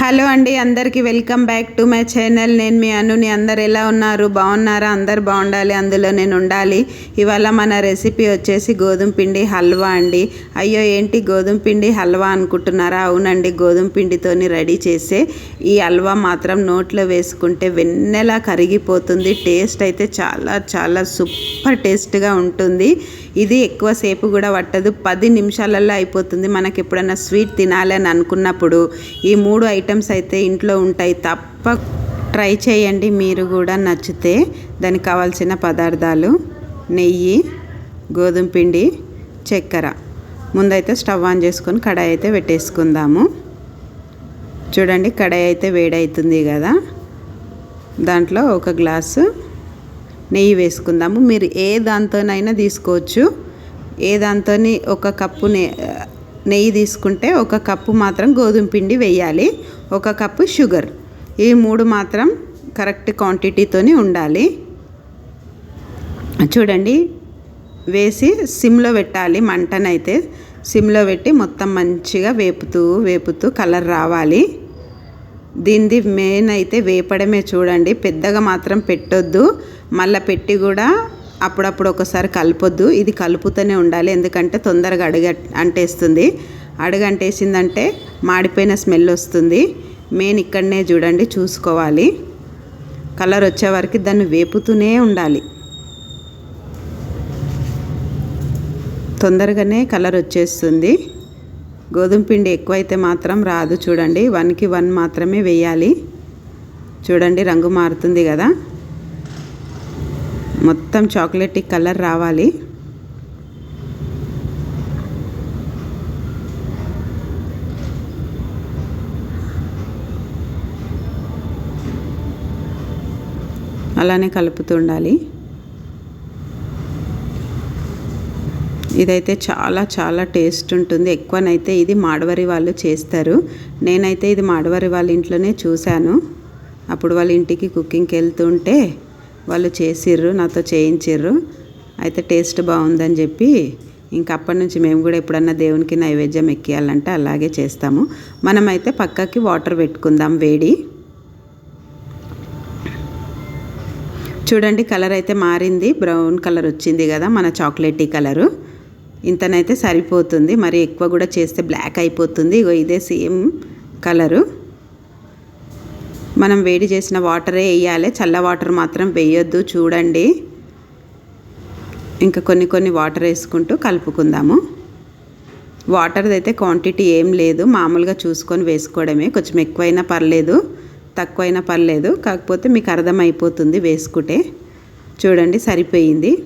Hello అండి అందరికీ welcome back to my channel. నేను మీ అనుని. అందరు ఎలా ఉన్నారు? బాగున్నారా? అందరు బాగుండాలి. అందులో నేను ఉండాలి. ఇవాళ మన రెసిపీ వచ్చేసి గోధుమ పిండి హల్వా అండి. అయ్యో ఏంటి గోధుమ పిండి హల్వా అనుకుంటున్నారా? అవునండి గోధుమ పిండితోని రెడీ చేసే ఈ హల్వా మాత్రం నోట్లో వేసుకుంటే వెన్నెలా కరిగిపోతుంది. టేస్ట్ అయితే చాలా చాలా సూపర్ టేస్ట్గా ఉంటుంది. ఇది ఎక్కువసేపు కూడా పట్టదు. పది నిమిషాలలో అయిపోతుంది. మనకి ఎప్పుడైనా స్వీట్ తినాలని అనుకున్నప్పుడు ఈ మూడు ఐటమ్ ఐటమ్స్ అయితే ఇంట్లో ఉంటాయి తప్ప ట్రై చేయండి. మీరు కూడా నచ్చితే దానికి కావాల్సిన పదార్థాలు నెయ్యి గోధుమ పిండి చక్కెర. ముందైతే స్టవ్ ఆన్ చేసుకొని కడాయి అయితే పెట్టేసుకుందాము. చూడండి కడాయి అయితే వేడవుతుంది కదా. దాంట్లో ఒక గ్లాసు నెయ్యి వేసుకుందాము. మీరు ఏ దాంతోనైనా తీసుకోవచ్చు. ఏ దాంతో ఒక కప్పు నెయ్యి తీసుకుంటే ఒక కప్పు మాత్రం గోధుమ పిండి వేయాలి. ఒక కప్పు షుగర్. ఈ మూడు మాత్రం కరెక్ట్ క్వాంటిటీతోని ఉండాలి. చూడండి వేసి సిమ్లో పెట్టాలి మంటనైతే. సిమ్లో పెట్టి మొత్తం మంచిగా వేపుతూ వేపుతూ కలర్ రావాలి. దీనిది మెయిన్ అయితే వేపడమే చూడండి. పెద్దగా మాత్రం పెట్టొద్దు. మళ్ళీ పెట్టి కూడా అప్పుడప్పుడు ఒకసారి కలపొద్దు. ఇది కలుపుతూనే ఉండాలి. ఎందుకంటే తొందరగా అడుగ అంటేస్తుంది. అడుగు అంటేసిందంటే మాడిపోయిన స్మెల్ వస్తుంది. మెయిన్ ఇక్కడనే చూడండి చూసుకోవాలి. కలర్ వచ్చే వరకు దాన్ని వేపుతూనే ఉండాలి. తొందరగానే కలర్ వచ్చేస్తుంది. గోధుమ పిండి ఎక్కువైతే మాత్రం రాదు చూడండి. వన్కి వన్ మాత్రమే వేయాలి. చూడండి రంగు మారుతుంది కదా. మొత్తం చాక్లెట్ కలర్ రావాలి. అలానే కలుపుతుండాలి ఇదైతే చాలా చాలా టేస్ట్ ఉంటుంది. ఎక్కువనైతే ఇది మాడవరి వాళ్ళు చేస్తారు. నేనైతే ఇది మాడవరి వాళ్ళ ఇంట్లోనే చూశాను. అప్పుడు వాళ్ళ ఇంటికి కుకింగ్కి వెళ్తుంటే వాళ్ళు చేసిర్రు నాతో చేయించిర్రు. అయితే టేస్ట్ బాగుందని చెప్పి ఇంకా అప్పటి నుంచి మేము కూడా ఎప్పుడన్నా దేవునికి నైవేద్యం ఎక్కియాలంటే అలాగే చేస్తాము. మనమైతే పక్కకి వాటర్ పెట్టుకుందాం వేడి. చూడండి కలర్ అయితే మారింది. బ్రౌన్ కలర్ వచ్చింది కదా మన చాక్లెటీ కలరు. ఇంతనైతే సరిపోతుంది. మరి ఎక్కువ కూడా చేస్తే బ్లాక్ అయిపోతుంది. ఇగో ఇదే సేమ్ కలరు. మనం వేడి చేసిన వాటరే వేయాలి. చల్ల వాటర్ మాత్రం వేయొద్దు చూడండి. ఇంకా కొన్ని కొన్ని వాటర్ వేసుకుంటూ కలుపుకుందాము. వాటర్ది అయితే క్వాంటిటీ ఏం లేదు. మామూలుగా చూసుకొని వేసుకోవడమే. కొంచెం ఎక్కువైనా పర్లేదు తక్కువైనా పర్లేదు. కాకపోతే మీకు అర్థమైపోతుంది వేసుకుంటే. చూడండి సరిపోయింది.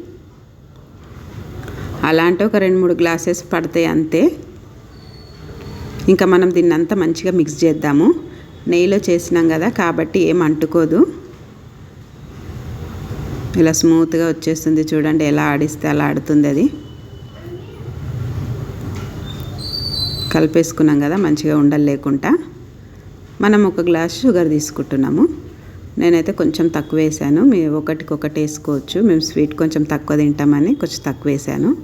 అలాంటి ఒక రెండు మూడు గ్లాసెస్ పడతాయి అంతే. ఇంకా మనం దీన్నంతా మంచిగా మిక్స్ చేద్దాము. నెయ్యిలో చేసినాం కదా కాబట్టి ఏం అంటుకోదు. ఇలా స్మూత్గా వచ్చేస్తుంది చూడండి ఎలా ఆడిస్తే అలా ఆడుతుంది అది. కలిపేసుకున్నాం కదా మంచిగా ఉండలు లేకుండా. మనం ఒక గ్లాస్ షుగర్ తీసుకుంటున్నాము. నేనైతే కొంచెం తక్కువ వేసాను. మీరు ఒకటికి ఒకటి వేసుకోవచ్చు. మేము స్వీట్ కొంచెం తక్కువ తింటామని కొంచెం తక్కువ వేసాను.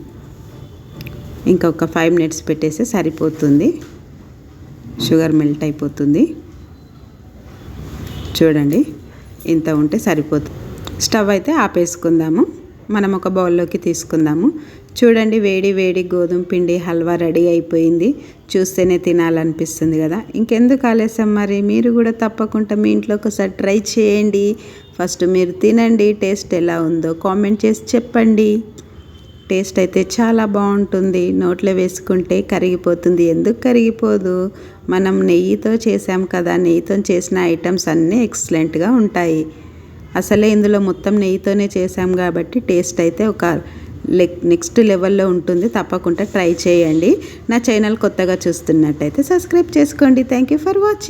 ఇంకొక ఫైవ్ మినిట్స్ పెట్టేస్తే సరిపోతుంది. షుగర్ మెల్ట్ అయిపోతుంది. చూడండి. ఇంత ఉంటే సరిపోతుంది స్టవ్ అయితే ఆపేసుకుందాము. మనం ఒక బౌల్లోకి తీసుకుందాము. చూడండి వేడి వేడి గోధుమ పిండి హల్వా రెడీ అయిపోయింది. చూస్తేనే తినాలనిపిస్తుంది కదా. ఇంకెందుకు ఆలస్యం మరి? మీరు కూడా తప్పకుండా మీ ఇంట్లో ఒకసారి ట్రై చేయండి. ఫస్ట్ మీరు తినండి టేస్ట్ ఎలా ఉందో కామెంట్ చేసి చెప్పండి. టేస్ట్ అయితే చాలా బాగుంటుంది. నోట్లో వేసుకుంటే కరిగిపోతుంది. ఎందుకు కరిగిపోదు? మనం నెయ్యితో చేసాం కదా నెయ్యితో చేసిన ఐటమ్స్ అన్నీ ఎక్సలెంట్గా ఉంటాయి. అసలే ఇందులో మొత్తం నెయ్యితోనే చేసాం కాబట్టి టేస్ట్ అయితే ఒక నెక్స్ట్ లెవెల్లో ఉంటుంది. తప్పకుండా ట్రై చేయండి. నా ఛానల్ కొత్తగా చూస్తున్నట్టయితే సబ్స్క్రైబ్ చేసుకోండి. Thank you for watching.